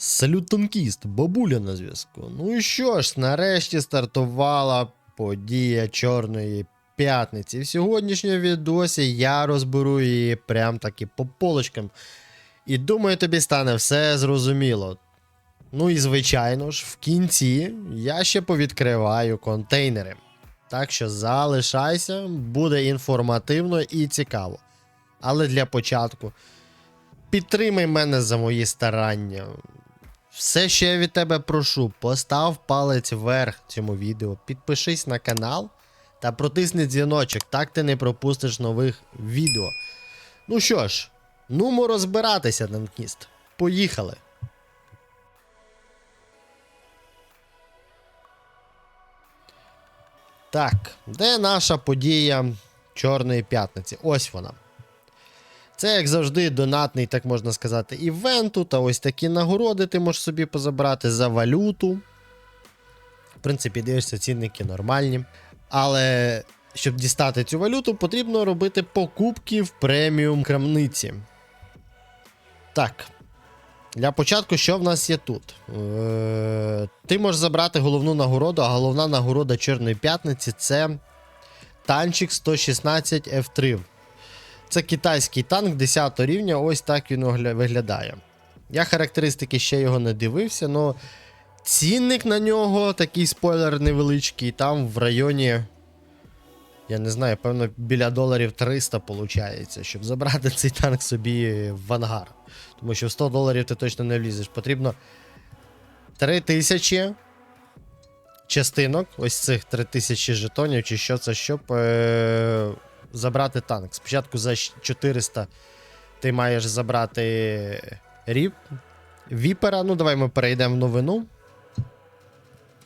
Салют танкіст, бабуля на зв'язку. Ну і що ж, нарешті стартувала подія Чорної п'ятниці. В сьогоднішньому відосі я розберу її прям таки по полочкам. І думаю, тобі стане все зрозуміло. Ну і звичайно ж, в кінці я ще повідкриваю контейнери. Так що залишайся, буде інформативно і цікаво. Але для початку підтримай мене за мої старання. Все, що я від тебе прошу, постав палець вверх цьому відео, підпишись на канал та протисни дзвіночок, так ти не пропустиш нових відео. Ну що ж, нумо розбиратися, танкіст. Поїхали. Так, де наша подія Чорної п'ятниці? Ось вона. Це, як завжди, донатний, так можна сказати, івенту. Та ось такі нагороди ти можеш собі позабрати за валюту. В принципі, дивишся, цінники нормальні. Але щоб дістати цю валюту, потрібно робити покупки в преміум крамниці. Так. Для початку, що в нас є тут? Е, ти можеш забрати головну нагороду, а головна нагорода Чорної п'ятниці це танчик 116 F3. Це китайський танк 10 рівня, ось так він виглядає. Я характеристики ще його не дивився, але цінник на нього, такий спойлер невеличкий, там в районі. Я не знаю, певно, біля доларів 300 виходить, щоб забрати цей танк собі в ангар. Тому що в 100 доларів ти точно не влізеш. Потрібно 3000 частинок, ось цих 3000 жетонів, чи що це, щоб е- забрати танк. Спочатку за щ- 400 ти маєш забрати ріп, віпера. Ну, давай ми перейдемо в новину.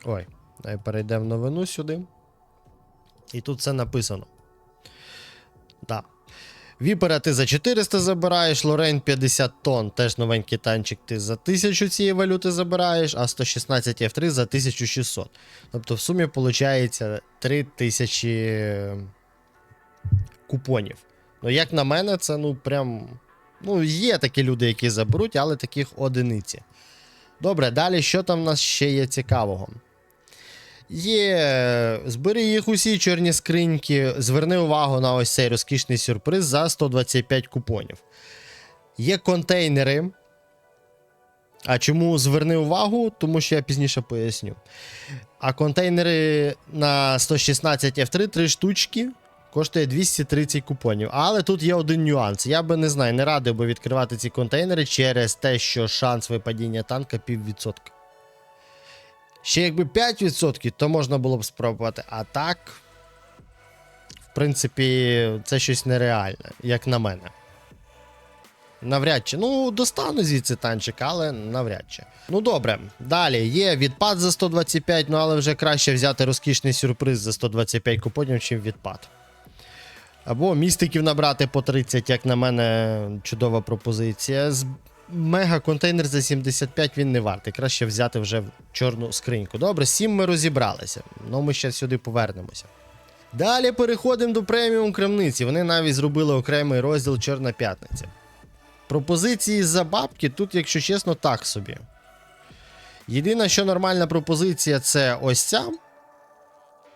Ой, давай перейдемо в новину сюди. І тут все написано. Да. Віпера ти за 400 забираєш, Лорейн 50 тонн, теж новенький танчик ти за 1000 цієї валюти забираєш, а 116 F3 за 1600. Тобто в сумі виходить 3000 купонів. Ну, як на мене, це ну прям. Ну, є такі люди, які заберуть, але таких одиниці. Добре, далі що там в нас ще є цікавого? Є. Збери їх усі чорні скриньки. Зверни увагу на ось цей розкішний сюрприз за 125 купонів. Є контейнери. А чому зверни увагу? Тому що я пізніше поясню. А контейнери на 116 F3 3 штучки. Коштує 230 купонів. Але тут є один нюанс. Я би не знаю, не радив би відкривати ці контейнери через те, що шанс випадіння танка піввідсотка. Ще якби 5%, то можна було б спробувати. А так, в принципі, це щось нереальне, як на мене. Навряд чи. Ну, достану звідси танчик, але навряд чи. Ну добре, далі є відпад за 125, ну але вже краще взяти розкішний сюрприз за 125 купонів, чим відпад. Або містиків набрати по 30, як на мене, чудова пропозиція. З мега контейнер за 75 він не вартий. Краще взяти вже в чорну скриньку. Добре, 7 ми розібралися. Ну ми ще сюди повернемося. Далі переходимо до преміум крамниці. Вони навіть зробили окремий розділ Чорна п'ятниця. Пропозиції за бабки тут, якщо чесно, так собі. Єдина, що нормальна пропозиція, це ось ця.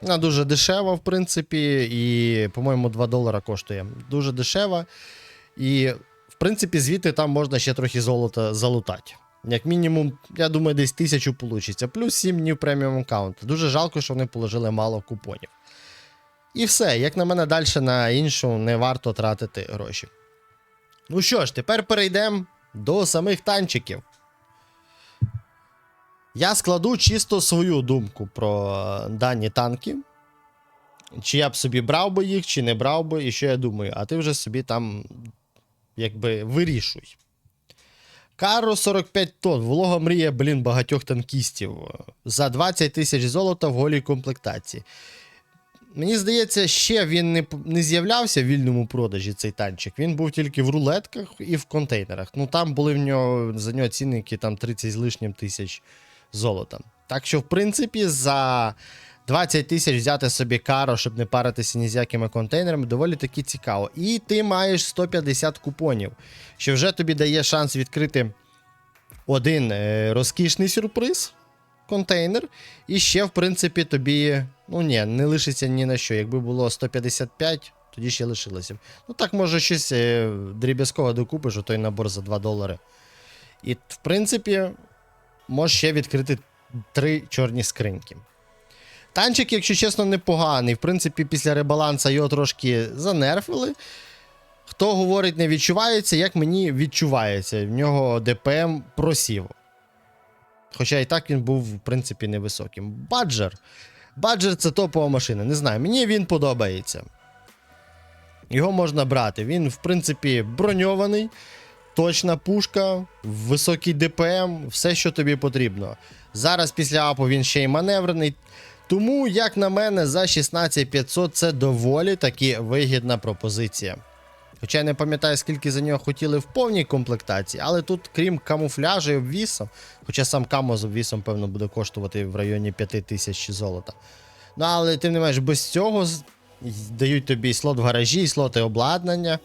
Вона дуже дешева, в принципі, і, по-моєму, 2 долара коштує. Дуже дешева. І, в принципі, звідти там можна ще трохи золота залутати. Як мінімум, я думаю, десь тисячу получиться. Плюс 7 днів преміум аккаунту. Дуже жалко, що вони положили мало купонів. І все, як на мене, далі на іншу не варто тратити гроші. Ну що ж, тепер перейдемо до самих танчиків. Я складу чисто свою думку про е, дані танки. Чи я б собі брав би їх, чи не брав би, і що я думаю, а ти вже собі там якби вирішуй. Каро 45 тонн, волога мрія, блін, багатьох танкістів. За 20 тисяч золота в голій комплектації. Мені здається, ще він не, не з'являвся в вільному продажі цей танчик. Він був тільки в рулетках і в контейнерах. Ну там були в нього за нього цінники там 30 з лишнім тисяч золота. Так що, в принципі, за 20 тисяч взяти собі каро, щоб не паритися ні з якими контейнерами, доволі таки цікаво. І ти маєш 150 купонів, що вже тобі дає шанс відкрити один е, розкішний сюрприз, контейнер, і ще, в принципі, тобі. Ну ні, не лишиться ні на що. Якби було 155, тоді ще лишилося. Ну так, може, щось е, дріб'язково докупиш, той набор за 2 долари. І, в принципі, можеш ще відкрити три чорні скриньки. Танчик, якщо чесно, непоганий. В принципі, після ребаланса його трошки занерфили. Хто говорить, не відчувається, як мені відчувається. В нього ДПМ просів. Хоча і так він був, в принципі, невисоким. Баджер. Баджер це топова машина. Не знаю, мені він подобається. Його можна брати. Він, в принципі, броньований, точна пушка, високий ДПМ, все, що тобі потрібно. Зараз після апу він ще й маневрений. Тому, як на мене, за 16500 це доволі таки вигідна пропозиція. Хоча я не пам'ятаю, скільки за нього хотіли в повній комплектації, але тут, крім камуфляжу і обвісу, хоча сам камо з обвісом, певно, буде коштувати в районі 5000 золота. Ну, але тим не менш, без цього дають тобі слот в гаражі, і слоти обладнання.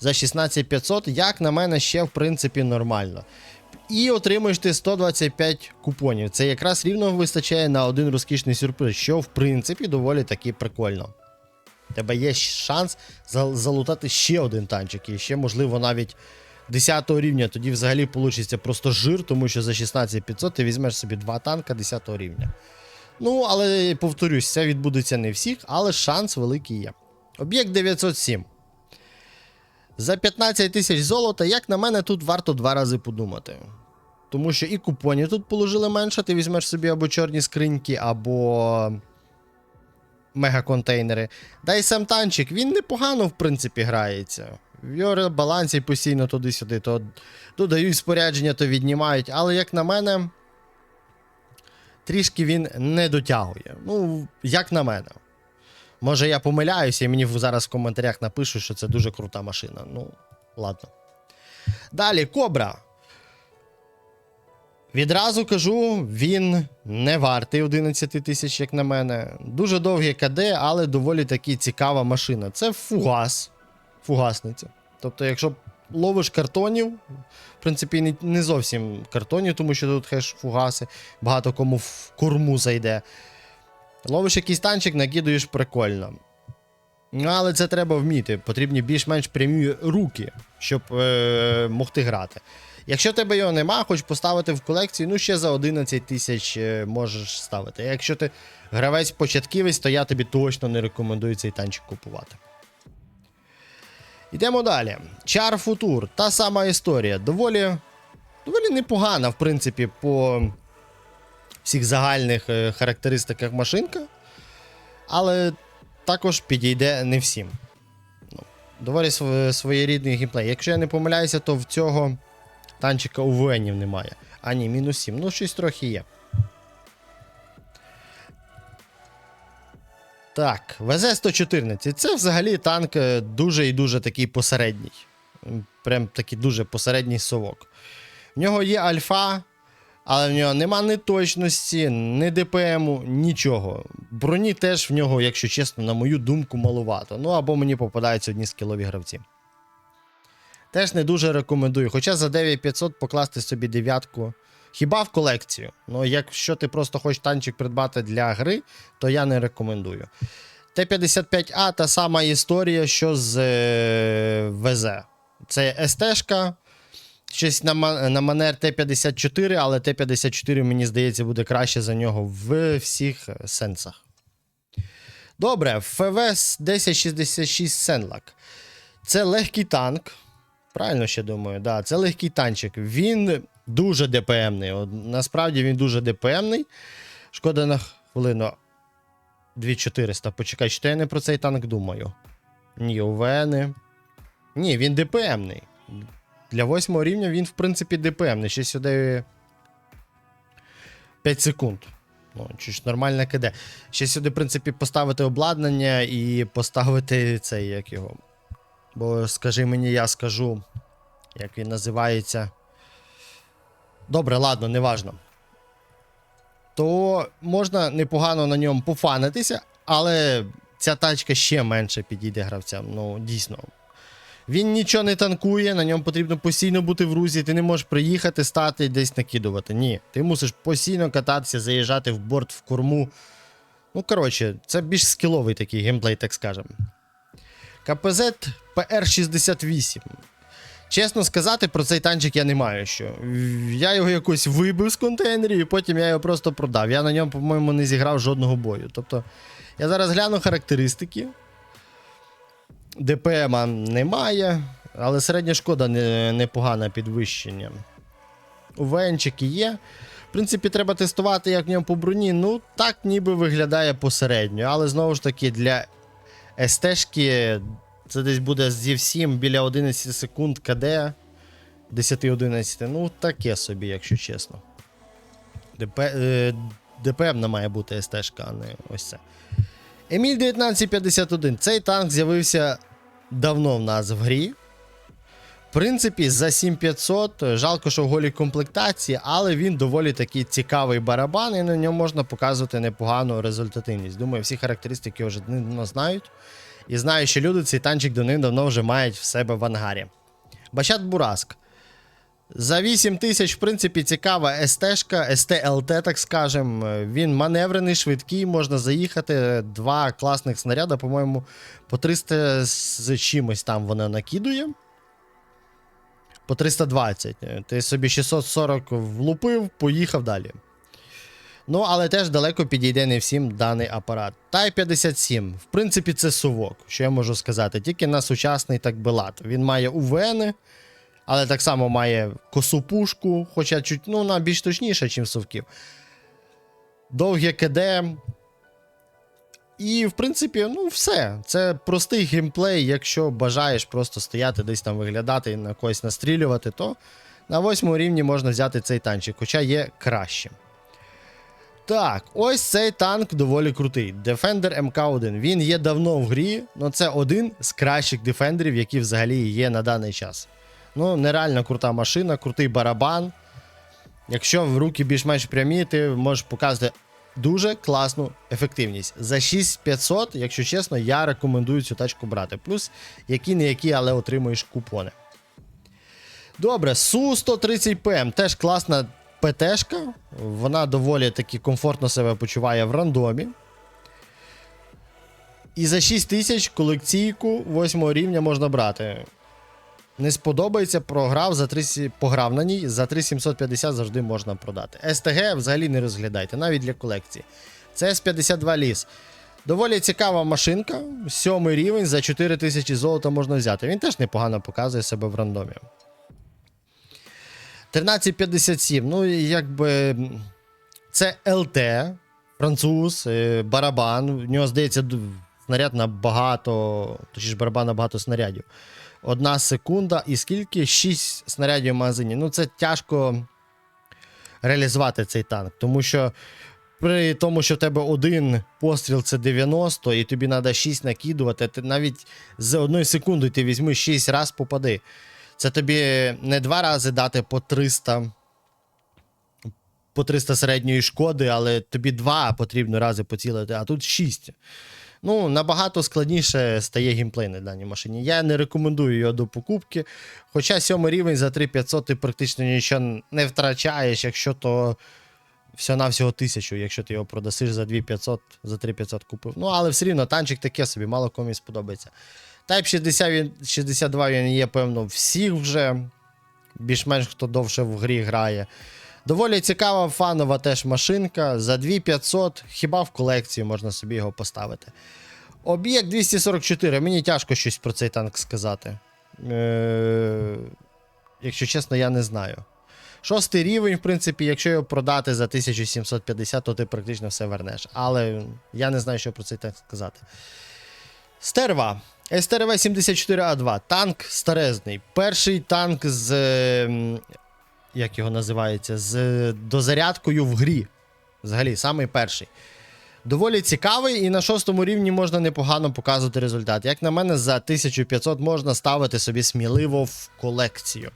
За 16500, як на мене, ще в принципі нормально. І отримуєш ти 125 купонів. Це якраз рівно вистачає на один розкішний сюрприз, що в принципі доволі таки прикольно. Тебе є шанс залутати ще один танчик, і ще, можливо, навіть 10 рівня. Тоді взагалі вийде просто жир, тому що за 16500 ти візьмеш собі два танка 10 рівня. Ну, але повторюсь, це відбудеться не всіх, але шанс великий є. Об'єкт 907. За 15 тисяч золота, як на мене, тут варто два рази подумати. Тому що і купонів тут положили менше, ти візьмеш собі або чорні скриньки, або мегаконтейнери. Да й сам танчик, він непогано, в принципі, грається. В його балансі постійно туди-сюди, то додають спорядження, то віднімають. Але, як на мене, трішки він не дотягує. Ну, як на мене. Може, я помиляюся, і мені зараз в коментарях напишуть, що це дуже крута машина. Ну, ладно. Далі, Кобра. Відразу кажу, він не вартий 11 тисяч, як на мене. Дуже довге КД, але доволі таки цікава машина. Це фугас. Фугасниця. Тобто, якщо ловиш картонів, в принципі, не, зовсім картонів, тому що тут хеш фугаси, багато кому в корму зайде. Ловиш якийсь танчик, накидуєш прикольно. Але це треба вміти. Потрібні більш-менш прямі руки, щоб е, могти грати. Якщо тебе його нема, хоч поставити в колекцію, ну ще за 11 тисяч е, можеш ставити. Якщо ти гравець початківець, то я тобі точно не рекомендую цей танчик купувати. Йдемо далі. Чар Футур, та сама історія. Доволі, доволі непогана, в принципі, по всіх загальних е, характеристиках машинка. Але також підійде не всім. Ну, доволі своєрідний геймплей. Якщо я не помиляюся, то в цього танчика у УВНів немає. А ні, мінус 7. Ну, щось трохи є. Так, ВЗ-114. Це взагалі танк е, дуже і дуже такий посередній. Прям такий дуже посередній совок. В нього є альфа, але в нього нема ні точності, ні ДПМу, нічого. Броні теж в нього, якщо чесно, на мою думку, малувато. Ну або мені попадаються одні скілові гравці. Теж не дуже рекомендую. Хоча за 9500 покласти собі дев'ятку. Хіба в колекцію. Ну, якщо ти просто хочеш танчик придбати для гри, то я не рекомендую. Т-55А та сама історія, що з е, ВЗ. Це СТ-шка, щось на, на манер Т-54, але Т-54, мені здається, буде краще за нього в всіх сенсах. Добре, ФВС 1066 Сенлак. Це легкий танк. Правильно ще думаю, да, це легкий танчик. Він дуже ДПМний. Насправді він дуже ДПМний. Шкода на хвилину. 2400. Почекай, що я не про цей танк думаю. Ні, УВН. Ні, він ДПМний. Для восьмого рівня він, в принципі, ДПМний. Ще сюди 5 секунд. Ну, чи ж нормальне КД. Ще сюди, в принципі, поставити обладнання і поставити цей, як його. Бо скажи мені, я скажу, як він називається. Добре, ладно, неважно. То можна непогано на ньому пофанитися, але ця тачка ще менше підійде гравцям. Ну, дійсно. Він нічого не танкує, на ньому потрібно постійно бути в рузі. Ти не можеш приїхати, стати і десь накидувати. Ні. Ти мусиш постійно кататися, заїжджати в борт, в корму. Ну, коротше, це більш скіловий такий геймплей, так скажемо. КПЗ PR68. Чесно сказати, про цей танчик я не маю що. Я його якось вибив з контейнерів, і потім я його просто продав. Я на ньому, по-моєму, не зіграв жодного бою. Тобто, я зараз гляну характеристики. ДПМа немає, але середня шкода не, непогане підвищення. УВНчики є. В принципі, треба тестувати, як в ньому по броні. Ну, так ніби виглядає посередньо. Але знову ж таки, для СТ-шки це десь буде зі всім біля 11 секунд КД. 10-11. Ну, таке собі, якщо чесно. ДП, е, ДПМ не має бути СТ-шка, а не ось це. Еміль 1951. Цей танк з'явився давно в нас в грі. В принципі, за 7500. Жалко, що в голій комплектації, але він доволі такий цікавий барабан, і на ньому можна показувати непогану результативність. Думаю, всі характеристики вже давно знають. І знаю, що люди цей танчик до них давно вже мають в себе в ангарі. Бачат Бураск. За 8 тисяч, в принципі, цікава СТ-шка, СТ-ЛТ, так скажем. Він маневрений, швидкий, можна заїхати. Два класних снаряда, по-моєму, по 300 з чимось там вона накидує. По 320. Ти собі 640 влупив, поїхав далі. Ну, але теж далеко підійде не всім даний апарат. Type 57, в принципі, це совок, що я можу сказати, тільки на сучасний так белат. Він має УВН, але так само має косу пушку, хоча чуть, ну, вона більш точніша, ніж совків. Довге КД. І, в принципі, ну, все. Це простий геймплей. Якщо бажаєш просто стояти десь там виглядати і на когось настрілювати, то на восьмому рівні можна взяти цей танчик, хоча є кращим. Так, ось цей танк доволі крутий. Defender MK1. Він є давно в грі, але це один з кращих дефендерів, які взагалі є на даний час. Ну, нереально крута машина, крутий барабан. Якщо в руки більш-менш прямі, ти можеш показати дуже класну ефективність. За 6500, якщо чесно, я рекомендую цю тачку брати. Плюс які не які, але отримуєш купони. Добре, Су-130ПМ теж класна ПТшка. Вона доволі таки комфортно себе почуває в рандомі. І за 6 тисяч колекційку 8 рівня можна брати. Не сподобається, програв за 3, пограв на ній, за 3750 завжди можна продати. СТГ взагалі не розглядайте, навіть для колекції. Це С52 ліс. Доволі цікава машинка. Сьомий рівень за 4000 золота можна взяти. Він теж непогано показує себе в рандомі. 1357. Ну, якби. Це ЛТ, француз, е, барабан. В нього, здається, снаряд набагато. Точніше, барабан набагато снарядів. Одна секунда. І скільки? 6 снарядів в магазині. Ну, це тяжко реалізувати цей танк. Тому що при тому, що в тебе один постріл це 90, і тобі треба 6 накидувати, ти навіть за одної секунди ти візьми 6 раз попади. Це тобі не два рази дати по 300 по 300 середньої шкоди, але тобі два потрібно рази поцілити, а тут 6. Ну, набагато складніше стає геймплей на даній машині. Я не рекомендую його до покупки. Хоча сьомий рівень за 3500 ти практично нічого не втрачаєш, якщо то всього-навсього якщо ти його продасиш за 2500, за 3500 купив. Ну, але все рівно танчик таке собі, мало комусь сподобається. Type 60, 62 він є, певно, всіх вже. Більш-менш хто довше в грі грає. Доволі цікава фанова теж машинка. За 2500, хіба в колекції можна собі його поставити. Об'єкт 244. Мені тяжко щось про цей танк сказати. Е- якщо чесно, я не знаю. Шостий рівень, в принципі, якщо його продати за 1750, то ти практично все вернеш. Але я не знаю, що про цей танк сказати. Стерва. СТРВ 74А2. Танк старезний. Перший танк з. Як його називається? З дозарядкою в грі. Взагалі, самий перший. Доволі цікавий, і на шостому рівні можна непогано показувати результат. Як на мене, за 1500 можна ставити собі сміливо в колекцію.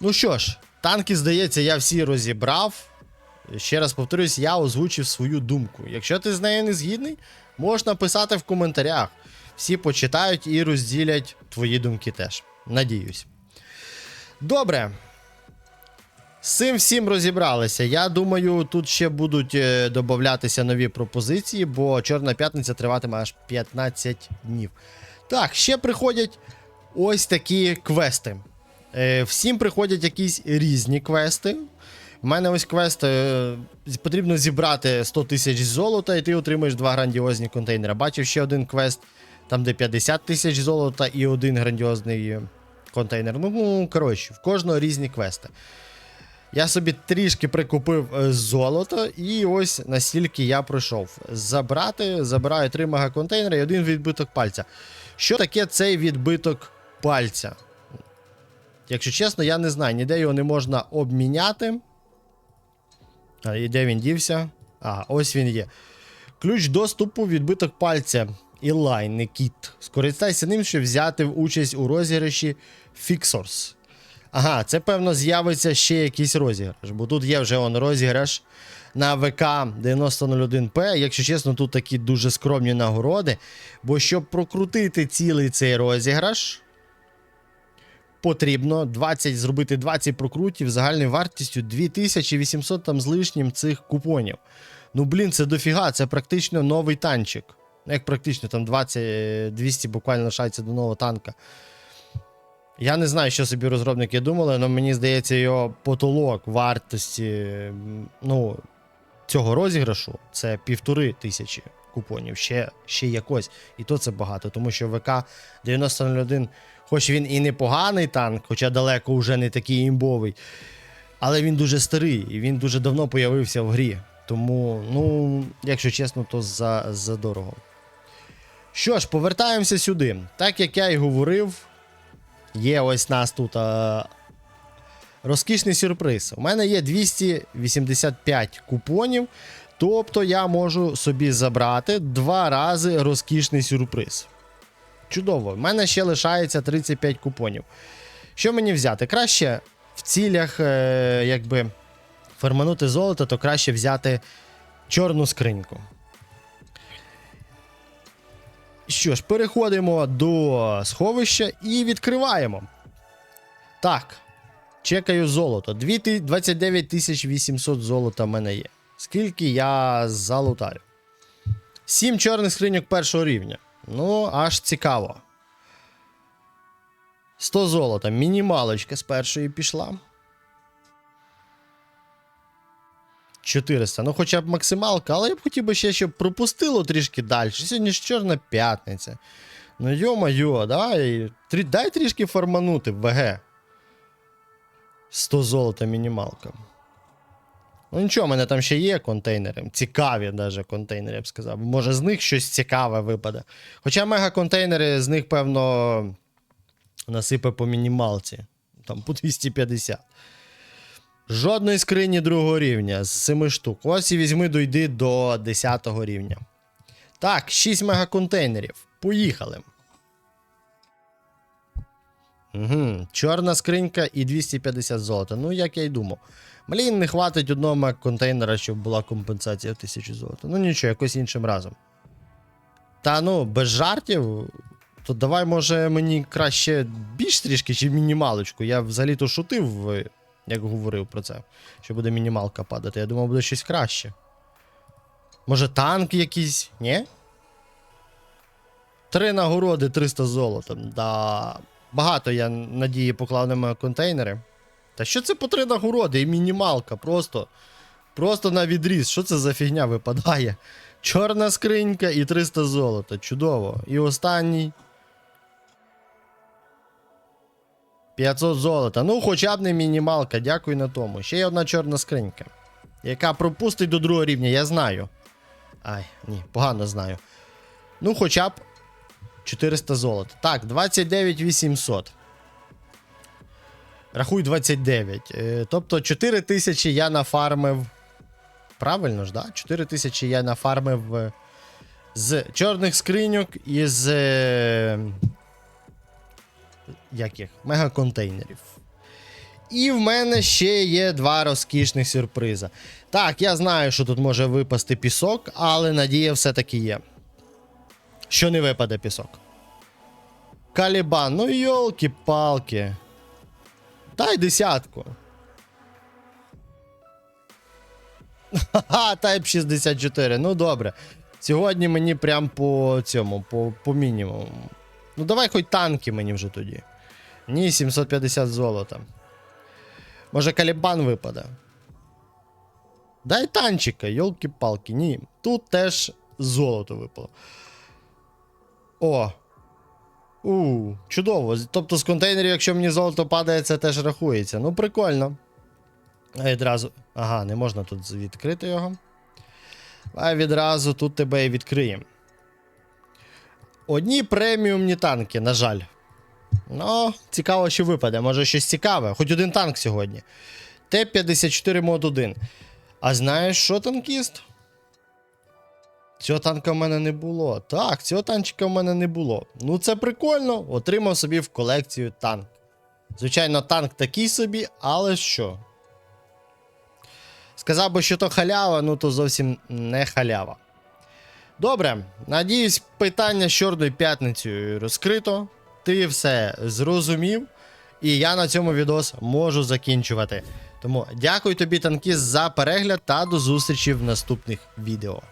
Ну що ж, танки, здається, я всі розібрав. Ще раз повторюсь, я озвучив свою думку. Якщо ти з нею не згідний, можеш написати в коментарях. Всі почитають і розділять твої думки теж. Надіюсь. Добре. З цим всім розібралися. Я думаю, тут ще будуть е, додатися нові пропозиції, бо Чорна п'ятниця триватиме аж 15 днів. Так, ще приходять ось такі квести. Е, всім приходять якісь різні квести. У мене ось квест е, потрібно зібрати 100 тисяч золота, і ти отримаєш два грандіозні контейнери. Бачив ще один квест, там де 50 тисяч золота і один грандіозний контейнер. Ну, коротше, в кожного різні квести. Я собі трішки прикупив е, золото, і ось настільки я пройшов. Забрати, забираю 3 мегаконтейнери і один відбиток пальця. Що таке цей відбиток пальця? Якщо чесно, я не знаю, ніде його не можна обміняти. А, і де він дівся? А, ось він є. Ключ доступу відбиток пальця. Інлайн, не кіт. Скористайся ним, щоб взяти участь у розіграші Fixors. Ага, це певно з'явиться ще якийсь розіграш, бо тут є вже он розіграш на ВК 9001П. Якщо чесно, тут такі дуже скромні нагороди. Бо щоб прокрутити цілий цей розіграш, потрібно 20, зробити 20 прокрутів загальною вартістю 2800 там з лишнім цих купонів. Ну, блін, це дофіга, це практично новий танчик. Ну, Як практично, там 20, 200 буквально лишається до нового танка. Я не знаю, що собі розробники думали, але мені здається, його потолок вартості ну, цього розіграшу це півтори тисячі купонів. Ще, ще якось. І то це багато, тому що ВК 9001, хоч він і непоганий танк, хоча далеко вже не такий імбовий, але він дуже старий і він дуже давно появився в грі. Тому, ну, якщо чесно, то за, за дорого. Що ж, повертаємося сюди. Так як я і говорив, є ось нас тут а, розкішний сюрприз. У мене є 285 купонів, тобто я можу собі забрати два рази розкішний сюрприз. Чудово, в мене ще лишається 35 купонів. Що мені взяти? Краще в цілях, е, якби фарманути золото, то краще взяти чорну скриньку. Що ж, переходимо до сховища і відкриваємо. Так. Чекаю золото. 29 800 золота в мене є. Скільки я залутаю? 7 чорних скриньок першого рівня. Ну, аж цікаво. 100 золота. Мінімалочка з першої пішла. 400. Ну, хоча б максималка, але я б хотів би ще, щоб пропустило трішки далі. Сьогодні ж чорна п'ятниця. Ну, йо-майо, давай, трі, дай трішки форманути ВГ. 100 золота мінімалка. Ну нічого, в мене там ще є контейнери. Цікаві навіть контейнери, я б сказав. Може, з них щось цікаве випаде. Хоча мегаконтейнери з них, певно, насипе по мінімалці. Там по 250. Жодної скрині другого рівня з 7 штук. Ось і візьми, дойди до 10 рівня. Так, 6 мегаконтейнерів. Поїхали. Угу. Чорна скринька і 250 золота. Ну, як я й думав. Блін, не хватить одного мегаконтейнера, щоб була компенсація в 1000 золота. Ну нічого, якось іншим разом. Та ну, без жартів. То давай, може, мені краще більш трішки, чи мінімалочку. Я взагалі-то шутив, е, як говорив про це, що буде мінімалка падати. Я думав, буде щось краще. Може, танк якийсь? Ні? Три нагороди, 300 золота. Да. Багато я надії поклав на контейнери. Та що це по три нагороди і мінімалка? Просто. Просто на відріз. Що це за фігня випадає? Чорна скринька і 300 золота. Чудово. І останній. 500 золота. Ну, хоча б не мінімалка, дякую на тому. Ще є одна чорна скринька. Яка пропустить до другого рівня, я знаю. Ай, ні, погано знаю. Ну, хоча б 400 золота. Так, 29 800. Рахуй 29. Е, тобто 4 тисячі я нафармив. Правильно ж, да? 4 тисячі я нафармив е, з чорних скриньок і з. Яких? Мегаконтейнерів. І в мене ще є два розкішних сюрприза. Так, я знаю, що тут може випасти пісок, але надія все-таки є. Що не випаде пісок. Калібан, ну йолки-палки. Дай десятку. Ха, Type 64. Ну добре. Сьогодні мені прям по цьому, по, по мінімуму. Ну давай хоч танки мені вже тоді. Ні, 750 золота. Може калібан випаде. Дай танчика, йолки-палки. Ні. Тут теж золото випало. О. У, чудово. Тобто з контейнерів, якщо мені золото падає, це теж рахується. Ну, прикольно. А відразу. Ага, не можна тут відкрити його. А відразу тут тебе і відкриємо. Одні преміумні танки, на жаль. Ну, цікаво, що випаде. Може щось цікаве. Хоч один танк сьогодні. Т-54 мод 1. А знаєш що, танкіст? Цього танка в мене не було. Так, цього танчика в мене не було. Ну, це прикольно. Отримав собі в колекцію танк. Звичайно, танк такий собі, але що? Сказав би, що то халява, ну то зовсім не халява. Добре, надіюсь, питання з Чорною п'ятницею розкрито. Ти все зрозумів. І я на цьому відос можу закінчувати. Тому дякую тобі, танкіст, за перегляд та до зустрічі в наступних відео.